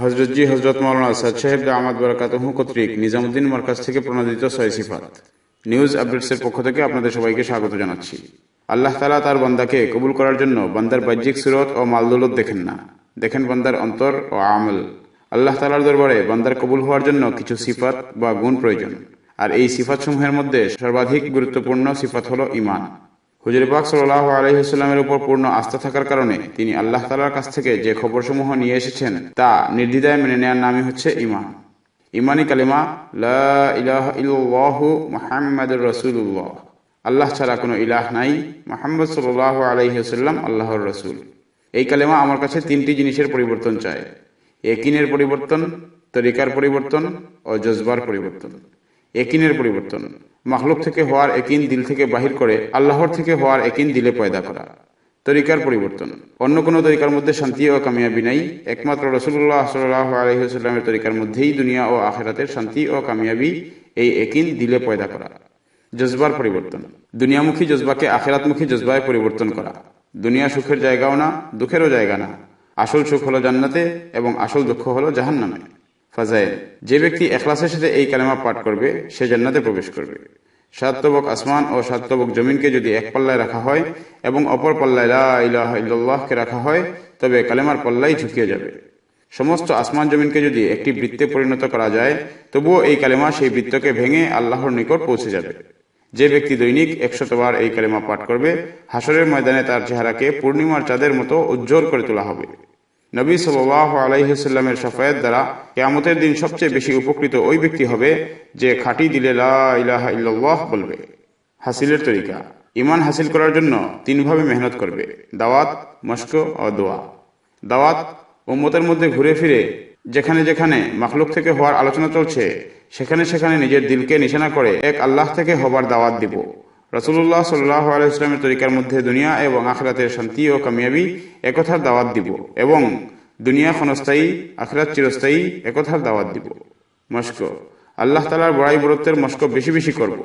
হজরতজি হজরত মৌলানা সাদ সাহেব আহমদ বরকাতহু কর্তৃক নিজামুদ্দিন মার্কাজ থেকে প্রণোদিত ছয় সিফাত। নিউজ আপডেটসের পক্ষ থেকে আপনাদের সবাইকে স্বাগত জানাচ্ছি। আল্লাহ তালা তার বান্দাকে কবুল করার জন্য বান্দার বাহ্যিক সুরত ও মালদৌলত দেখেন না। দেখেন বান্দার অন্তর ও আমল। আল্লাহ তালার দরবারে বান্দার কবুল হওয়ার জন্য কিছু সিফাত বা গুণ প্রয়োজন। আর এই সিফাত সমূহের মধ্যে সর্বাধিক গুরুত্বপূর্ণ সিফাত হল ইমান হুজুর পাক সাল্লাহ আলহিহাস্লামের উপর পূর্ণ আস্থা থাকার কারণে তিনি আল্লাহ তালার কাছ থেকে যে খবরসমূহ নিয়ে এসেছেন, তা নির্দ্বিধায় মেনে নেওয়ার নামই হচ্ছে ইমান ইমানি কালিমা, লা ইলাহা ইল্লাল্লাহু মুহাম্মাদুর রাসূলুল্লাহ। আল্লাহ ছাড়া কোনো ইলাহ নাই, মোহাম্মদ সাল্লাহ আলহিহাস্লাম আল্লাহর রসুল। এই কালেমা আমার কাছে তিনটি জিনিসের পরিবর্তন চায় একিনের পরিবর্তন, তরিকার পরিবর্তন, ও জজবার পরিবর্তন। একিনের পরিবর্তন। মাখলুক থেকে হওয়ার একিন দিল থেকে বাহির করে আল্লাহর থেকে হওয়ার একিন দিলে পয়দা করা। তরিকার পরিবর্তন। অন্য কোনো তরিকার মধ্যে শান্তি ও কামিয়াবি নাই। একমাত্র রসুল্লাহ সাল্লাহ আলহিহাস্লামের তরিকার মধ্যেই দুনিয়া ও আখেরাতের শান্তি ও কামিয়াবি এই একিন দিলে পয়দা করা। জজবার পরিবর্তন। দুনিয়ামুখী জজবাকে আখেরাতমুখী জজবায় পরিবর্তন করা। দুনিয়া সুখের জায়গাও না, দুঃখেরও জায়গা না। আসল সুখ হলো জান্নাতে এবং আসল দুঃখ হলো জাহান্নামে। ফাজাইল, যে ব্যক্তি এখলাসের সাথে এই কালেমা পাঠ করবে, সে জান্নাতে প্রবেশ করবে। সাতবক আসমান ও সাতবক জমিনকে যদি এক পাল্লায় রাখা হয় এবং অপর পাল্লায় লা ইলাহা রাখা হয়, তবে কালেমার পাল্লাই ঝুঁকিয়ে যাবে। সমস্ত আসমান জমিনকে যদি একটি বৃত্তে পরিণত করা যায়, তবুও এই কালেমা সেই বৃত্তকে ভেঙে আল্লাহর নিকট পৌঁছে যাবে। যে ব্যক্তি দৈনিক একশতবার এই কালেমা পাঠ করবে হাসরের ময়দানে তার চেহারাকে পূর্ণিমার চাঁদের মতো উজ্জ্বল করে তোলা হবে। নবী সাল্লাহ আলাইসাল্লামের সফায়ত দ্বারা কেয়ামতের দিন সবচেয়ে বেশি উপকৃত ওই ব্যক্তি হবে যে খাঁটি দিলে লা ইলাহা ইল্লাল্লাহ বলবে। হাসিলের তরিকা। ইমান হাসিল করার জন্য তিনভাবে মেহনত করবে। দাওয়াত মস্ক ও দোয়া। দাওয়াত, উম্মতের মধ্যে ঘুরে ফিরে, যেখানে যেখানে মাখলুক থেকে হওয়ার আলোচনা চলছে, সেখানে সেখানে নিজের দিলকে নিশানা করে এক আল্লাহ থেকে হবার দাওয়াত দিব। রসুল্লাহ সাল্লাহ আলাইসলামের তরিকার মধ্যে দুনিয়া এবং আখরাতের শান্তি ও কামিয়াবি একথার দাওয়াত দিব এবং দুনিয়া ক্ষণস্থায়ী, আখরাত চিরস্থায়ী একথার দাওয়াত দিব মস্ক, আল্লাহ তালার বড়াই বরত্বের মস্ক বেশি বেশি করব।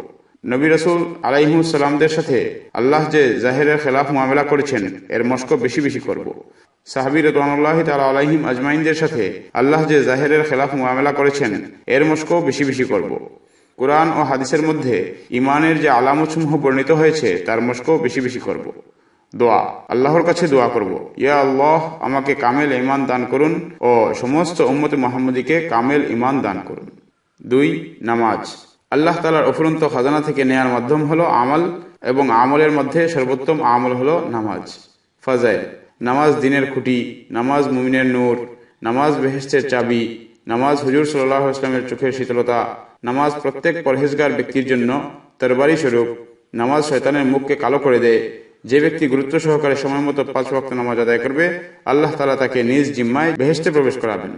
নবী রসুল আলাইহুসালামদের সাথে আল্লাহ যে জাহেরের খেলাফ মামলা করেছেন, এর মস্ক বেশি বেশি করব। সাহাবি রতমানুল্লাহ তালা আলাইহিম আজমাইনদের সাথে আল্লাহ যে জাহেরের খেলাফ মামলা করেছেন, এর মস্ক বেশি বেশি করব। কোরআন ও হাদিসের মধ্যে ইমানের যে আলামতসমূহ বর্ণিত হয়েছে, তার মস্ক বেশি বেশি করব। দোয়া। আল্লাহর কাছে দোয়া করব। ইয়া আল্লাহ, আমাকে কামেল ইমান দান করুন ও সমস্ত উম্মত মোহাম্মদীকে কামেল ইমান দান করুন। দুই, নামাজ। আল্লাহ তালার অফুরন্ত খাজানা থেকে নেয়ার মাধ্যম হলো আমল এবং আমলের মধ্যে সর্বোত্তম আমল হলো নামাজ। ফাজাইল। নামাজ দিনের খুঁটি, নামাজ মুমিনের নূর, নামাজ বেহেস্তের চাবি, নামাজ হুজুর সাল্লাহ ইসলামের চোখের শীতলতা, নামাজ প্রত্যেক পরহেজগার ব্যক্তির জন্য তরবারি স্বরূপ, নামাজ শয়তানের মুখকে কালো করে দেয় যে ব্যক্তি গুরুত্ব সহকারে সময় মতো পাঁচ ওয়াক্ত নামাজ আদায় করবে, আল্লাহ তালা তাকে নিজ জিম্মায় বেহেস্তে প্রবেশ করাবেন।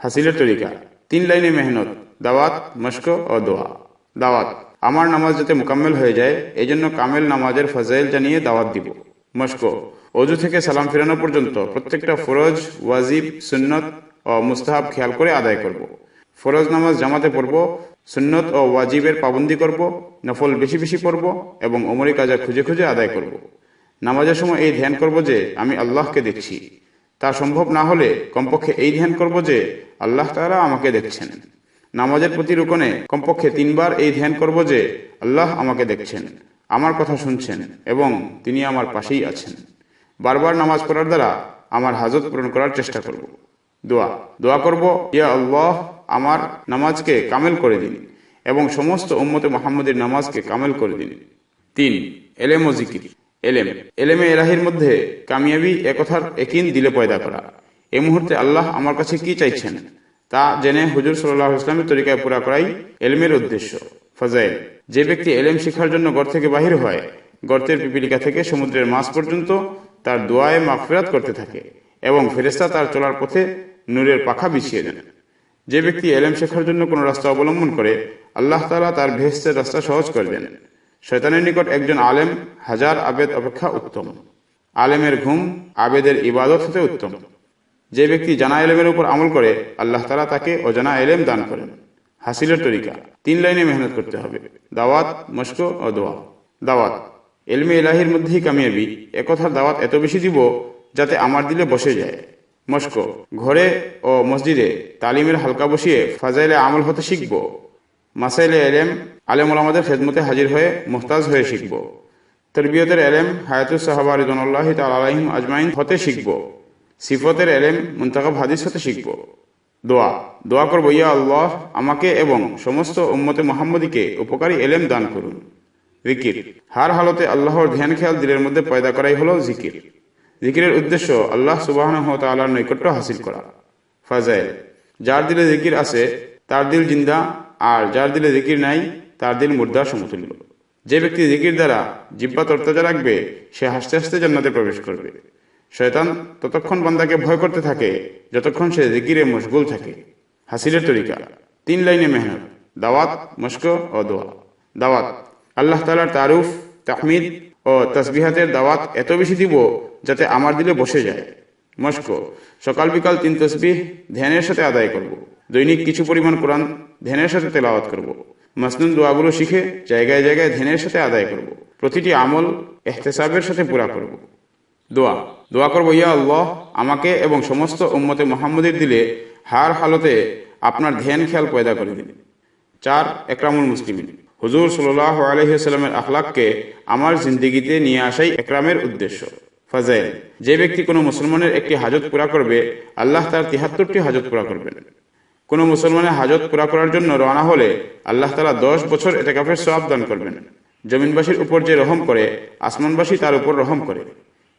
হাসিলের তরিকা, তিন লাইনে মেহনত, দাওয়াত মস্ক ও দোয়া। দাওয়াত, আমার নামাজ যাতে মোকাম্মেল হয়ে যায় এই জন্য কামেল নামাজের ফজাইল জানিয়ে দাওয়াত দিব। মস্ক অজু থেকে সালাম ফেরানো পর্যন্ত প্রত্যেকটা ফরজ, ওয়াজিব, সুন্নত ও মুস্তাহাব খেয়াল করে আদায় করব। ফরজ নামাজ জামাতে পড়ব সুন্নত ও ওয়াজিবের পাবন্দি করব, নফল বেশি বেশি করব এবং অমরি কাজা খুঁজে খুঁজে আদায় করব। নামাজের সময় এই ধ্যান করব যে আমি আল্লাহকে দেখছি। তা সম্ভব না হলে কমপক্ষে এই ধ্যান করব যে আল্লাহ তারা আমাকে দেখছেন। নামাজের প্রতি রুকনে কমপক্ষে তিনবার এই ধ্যান করব যে আল্লাহ আমাকে দেখছেন, আমার কথা শুনছেন এবং তিনি আমার পাশেই আছেন। বারবার নামাজ পড়ার দ্বারা আমার হাজত পূরণ করার চেষ্টা করব। দোয়া দোয়া করব, ইয়া আল্লাহ আমার নামাজকে কামেল করে দিন এবং সমস্ত উম্মতে মোহাম্মদের নামাজকে কামেল করে দিন। তিন, এলেম ও জিকির। এলেম, এলেমে এলাহির মধ্যে কামিয়াবি একথার একিন দিলে পয়দা করা। এ মুহূর্তে আল্লাহ আমার কাছে কি চাইছেন? তা জেনে হুজুর সাল্লাহ ইসলামের তরিকায় পুরা করাই এলমের উদ্দেশ্য। ফজাইল, যে ব্যক্তি এলেম শিখার জন্য গড় থেকে বাহির হয়, গর্তের পিপিলিকা থেকে সমুদ্রের মাছ পর্যন্ত তার দোয়ায় মাগফিরাত করতে থাকে এবং ফেরেস্তা তার চলার পথে নূরের পাখা বিছিয়ে দেন। যে ব্যক্তি এলেম শেখার জন্য কোনো রাস্তা অবলম্বন করে, আল্লাহ তালা তার ভেস্তের রাস্তা সহজ করে দেন। নিকট একজন আলেম হাজার আবেদ অপেক্ষা উত্তম। আলেমের ঘুম আবেদের ইবাদত হতে উত্তম। যে ব্যক্তি জানা এলেমের উপর আমল করে, আল্লাহ তালা তাকে অজানা এলেম দান করেন। হাসিলের তরিকা, তিন লাইনে মেহনত করতে হবে। দাওয়াত, মস্ক ও দোয়া। দাওয়াত, এলমে এলাহির মধ্যেই কামিয়াবি। একথার দাওয়াত এত বেশি দিব যাতে আমার দিলে বসে যায়। মস্ক। ঘরে ও মসজিদে তালিমের হালকা বসিয়ে ফাজাইলে আমল হতে শিখব। মাসাইলে এলেম, আলেম ওলামাদের খেদমতে হাজির হয়ে মোহতাজ হয়ে শিখব। তরবিয়তের এলেম, হায়াতুস সাহাবা রিদনুল্লাহ তালাহিম আজমাইন হতে শিখব। সিফতের এলেম, মুন্তাকাব হাদিস হতে শিখব। দোয়া দোয়া করব, ইয়া আল্লাহ, আমাকে এবং সমস্ত উম্মতে মোহাম্মদীকে উপকারী এলেম দান করুন। জিকির, হার হালতে আল্লাহর ধ্যান খেয়াল দিলের মধ্যে পয়দা করাই হলো জিকির। জিকিরের উদ্দেশ্য আল্লাহ সুবাহ তাল্লাহর নৈকট্য হাসিল করা। ফাজাইল, যার দিলে জিকির আছে, তার দিল জিন্দা, আর যার দিলে জিকির নাই, তার দিল মুর্দার সমতুল্য। যে ব্যক্তি জিকির দ্বারা জিব্বা তরতাজা রাখবে, সে হাসতে হাসতে জান্নাতে প্রবেশ করবে। শয়তান ততক্ষণ বান্দাকে ভয় করতে থাকে, যতক্ষণ সে জিকিরে মশগুল থাকে। হাসিলের তরিকা, তিন লাইনে মেহনত, দাওয়াত, মস্ক ও দোয়া। দাওয়াত, আল্লাহ তালার তারুফ, তাহমিদ ও তসবিহাতের দাওয়াত এত বেশি দিব যাতে আমার দিলে বসে যায় মস্ক, সকাল বিকাল তিন তসবিহ ধ্যানের সাথে আদায় করব। দৈনিক কিছু পরিমাণ কোরআন ধ্যানের সাথে তেলাওয়াত করব। মাসনুন দোয়াগুলো শিখে জায়গায় জায়গায় ধ্যানের সাথে আদায় করব। প্রতিটি আমল এহতেসাবের সাথে পুরা করব। দোয়া দোয়া করব, ইয়া আল্লাহ, আমাকে এবং সমস্ত উম্মতে মোহাম্মদের দিলে হার হালতে আপনার ধ্যান খেয়াল পয়দা করে দিন চার, একরামুল মুসলিমিন হুজুর সাল্লাহ আলহিহাস্লামের আখলাককে আমার জিন্দিগিতে নিয়ে আসাই একরামের উদ্দেশ্য। ফাজাইল, যে ব্যক্তি কোনো মুসলমানের একটি হাজত পুরা করবে, আল্লাহ তার তিহাত্তরটি হাজত পুরা করবেন। কোনো মুসলমানের হাজত পুরা করার জন্য রওনা হলে আল্লাহ তালা দশ বছর এতেকাফের সব দান করবেন। জমিনবাসীর উপর যে রহম করে, আসমানবাসী তার উপর রহম করে।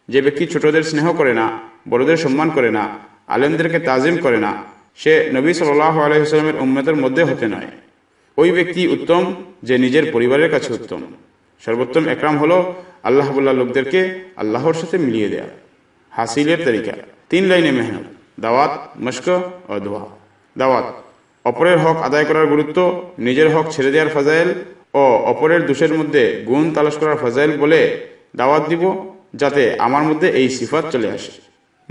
যে ব্যক্তি ছোটদের স্নেহ করে না, বড়দের সম্মান করে না, আলেমদেরকে তাজিম করে না, সে নবী সাল্লাহ আলহিহাস্লামের উম্মতের মধ্যে হতে নয়। ওই ব্যক্তি উত্তম যে নিজের পরিবারের কাছে উত্তম। সর্বোত্তম একরাম হলো আল্লাহবুল্লাহ লোকদেরকে আল্লাহর সাথে মিলিয়ে দেয়া। হাসিলের তরিকা। তিন লাইনে মেহনত, দাওয়াত মস্ক ও দোয়া। দাওয়াত, অপরের হক আদায় করার গুরুত্ব, নিজের হক ছেড়ে দেওয়ার ফাজাইল ও অপরের দোষের মধ্যে গুণ তালাশ করার ফাজাইল বলে দাওয়াত দিব যাতে আমার মধ্যে এই সিফাত চলে আসে।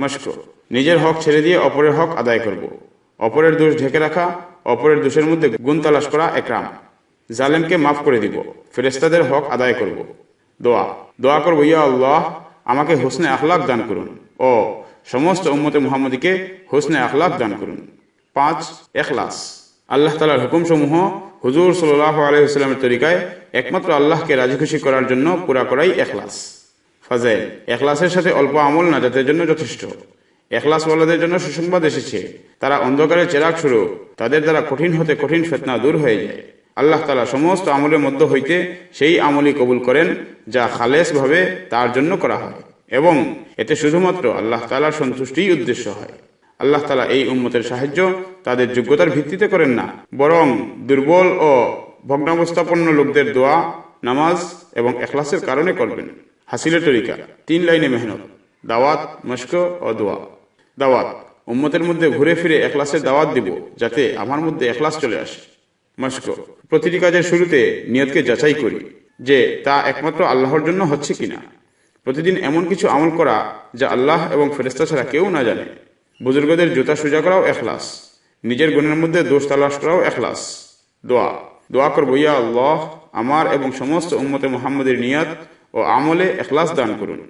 মস্ক নিজের হক ছেড়ে দিয়ে অপরের হক আদায় করব। অপরের দোষ ঢেকে রাখা অপরের দোষের মধ্যে গুণ তালাশ করা একরাম। জালেমকে মাফ করে দিব ফেরেস্তাদের হক আদায় করব। দোয়া দোয়া করব, ইয়া আল্লাহ, আমাকে হোসনে আখলাক দান করুন। ও, সমস্ত উম্মতে মুহাম্মদীকে হোসনে আখলাক দান করুন। পাঁচ, এখলাস। আল্লাহ তালার হুকুমসমূহ হুজুর সাল্লাহ আলহিহাস্লামের তরিকায় একমাত্র আল্লাহকে রাজি খুশি করার জন্য পুরা করাই এখলাস। ফাজাইল, এখলাসের সাথে অল্প আমল নাজাতের জন্য যথেষ্ট। এখলাসওয়ালাদের জন্য সুসংবাদ এসেছে। তারা অন্ধকারের চেরাগ শুরু তাদের দ্বারা কঠিন হতে কঠিন ফেতনা দূর হয়ে যায়। আল্লাহ তালা সমস্ত আমলের মধ্য হইতে সেই আমলই কবুল করেন, যা খালেস ভাবে তার জন্য করা হয়। এবং এতে শুধুমাত্র আল্লাহ তালার সন্তুষ্টিই উদ্দেশ্য হয়। আল্লাহ তালা এই উম্মতের সাহায্য তাদের যোগ্যতার ভিত্তিতে করেন না। বরং দুর্বল ও ভগ্নাবস্থাপন্ন লোকদের দোয়া, নামাজ এবং এখলাসের কারণে করবেন। হাসিলের তরিকা, তিন লাইনে মেহনত, দাওয়াত, মস্ক ও দোয়া। দাওয়াত। উম্মতের মধ্যে ঘুরে ফিরে এখলাসের দাওয়াত দিব, যাতে আমার মধ্যে একলাস চলে আসে। মস্ক প্রতিটি কাজের শুরুতে নিয়তকে যাচাই করি যে তা একমাত্র আল্লাহর জন্য হচ্ছে কিনা। প্রতিদিন এমন কিছু আমল করা যা আল্লাহ এবং ফেরেস্তা ছাড়া কেউ না জানে। বুজুর্গদের জুতা সোজা করাও এখলাস, নিজের গুণের মধ্যে দোষ তালাশ করাও এখলাস। দোয়া দোয়া করব, ইয়া আল্লাহ, আমার এবং সমস্ত উম্মতে মোহাম্মদের নিয়াত ও আমলে এখলাস দান করুন।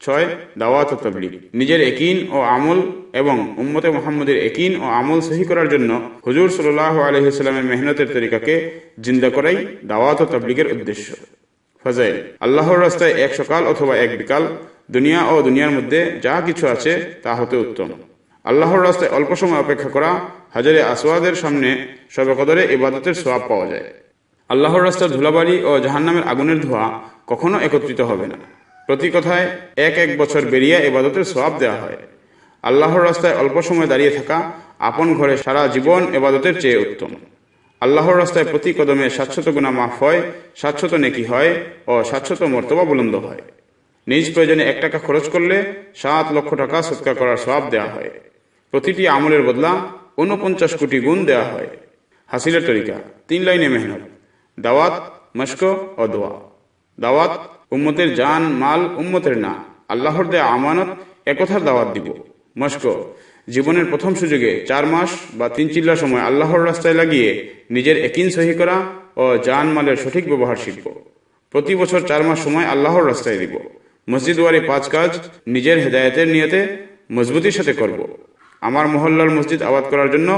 ছয় দাওয়াত ও তবলিগ। নিজের একিন ও আমল এবং উম্মতে মোহাম্মদের একিন ও আমল সহি করার জন্য হুজুর সাল্লাহ আলহিহাস্লামের মেহনতের তরিকাকে জিন্দা করাই দাওয়াত ও তবলিগের উদ্দেশ্য। ফজাইল, আল্লাহর রাস্তায় এক সকাল অথবা এক বিকাল দুনিয়া ও দুনিয়ার মধ্যে যা কিছু আছে তা হতে উত্তম। আল্লাহর রাস্তায় অল্প সময় অপেক্ষা করা হাজারে আসওয়াদের সামনে সর্বকদরে ইবাদতের সোয়াব পাওয়া যায়। আল্লাহর রাস্তার ধুলাবাড়ি ও জাহান্নামের আগুনের ধোঁয়া কখনো একত্রিত হবে না। প্রতি কথায় এক এক বছর বেরিয়ে এবাদতের সোয়াব দেওয়া হয়। আল্লাহর রাস্তায় অল্প সময় দাঁড়িয়ে থাকা আপন ঘরে সারা জীবন এবাদতের চেয়ে উত্তম। আল্লাহর রাস্তায় প্রতি কদমে সাতশত গুণা মাফ হয়, সাতশত নেকি হয় ও সাতশত মর্তবা বুলন্দ হয়। নিজ প্রয়োজনে এক টাকা খরচ করলে সাত লক্ষ টাকা সৎকার করার সব দেওয়া হয়। প্রতিটি আমলের বদলা ঊনপঞ্চাশ কোটি গুণ দেওয়া হয়। হাসিলের তরিকা, তিন লাইনে মেহনত, দাওয়াত মস্ক ও দোয়া। দাওয়াত উম্মতের জান, মাল উম্মতের না। আল্লাহর দেয়া আমানত একথার দাওয়াত দিব। মস্ক, জীবনের প্রথম সুযোগে চার মাস বা তিন চিল্লা সময় আল্লাহর রাস্তায় লাগিয়ে নিজের একিন সহি করা ও জান, মালের সঠিক ব্যবহার শিখব। প্রতি বছর চার মাস সময় আল্লাহর রাস্তায় দিব। মসজিদ ওয়ারি পাঁচ কাজ নিজের হেদায়তের নিয়তে মজবুতির সাথে করব। আমার মহল্লার মসজিদ আবাদ করার জন্য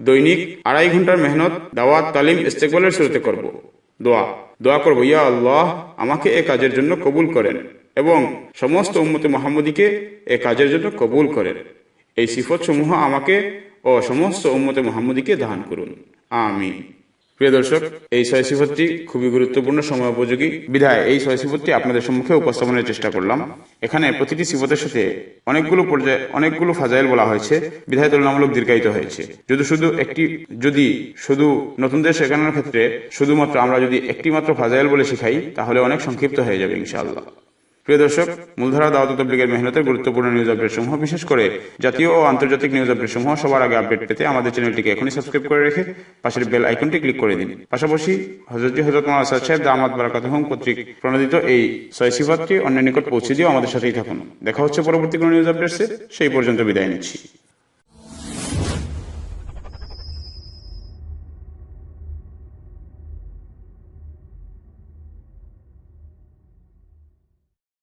দৈনিক আড়াই ঘণ্টার মেহনত, দাওয়াত, তালিম, ইস্তেকবালের শুরুতে করব। দোয়া। দোয়া করব, ইয়া আল্লাহ, আমাকে এ কাজের জন্য কবুল করেন এবং সমস্ত উম্মতে মোহাম্মদীকে এ কাজের জন্য কবুল করেন। এই সিফত সমূহ আমাকে ও সমস্ত উম্মতে মোহাম্মদীকে দান করুন। আমিন। প্রিয় দর্শক, এই ছয় সিফতটি খুবই গুরুত্বপূর্ণ, সময় উপযোগী। বিধায় এই ছয় সিফতটি আপনাদের সম্মুখে উপস্থাপনের চেষ্টা করলাম। এখানে প্রতিটি সিফতের সাথে অনেকগুলো পর্যায়ে, অনেকগুলো ফাজাইল বলা হয়েছে। বিধায় তুলনামূলক দীর্ঘায়িত হয়েছে। যদি শুধু একটি, যদি শুধু নতুনদের শেখানোর ক্ষেত্রে শুধুমাত্র আমরা যদি একটি মাত্র ফাজাইল বলে শেখাই, তাহলে অনেক সংক্ষিপ্ত হয়ে যাবে, ইনশাআল্লাহ। প্রিয় দর্শক, মূলধারা দাওয়াত তবলিগের মেহনতের গুরুত্বপূর্ণ নিউজ আপডেট সমূহ, বিশেষ করে জাতীয় ও আন্তর্জাতিক নিউজ আপডেট সমূহ সবার আগে আপডেট পেতে আমাদের চ্যানেলটিকে এখনই সাবস্ক্রাইব করে রেখে পাশের বেল আইকনটি ক্লিক করে দিন। পাশাপাশি হজরত হজরত মোহাম্মদ সাহেব, দামাত বারাকাত হোম কর্তৃক প্রণোদিত এই ছয় সিফাতটি অন্যের নিকট পৌঁছে দিয়েও আমাদের সাথেই থাকুন। দেখা হচ্ছে পরবর্তী কোনো নিউজ আপডেটসে সেই পর্যন্ত বিদায় নিচ্ছি।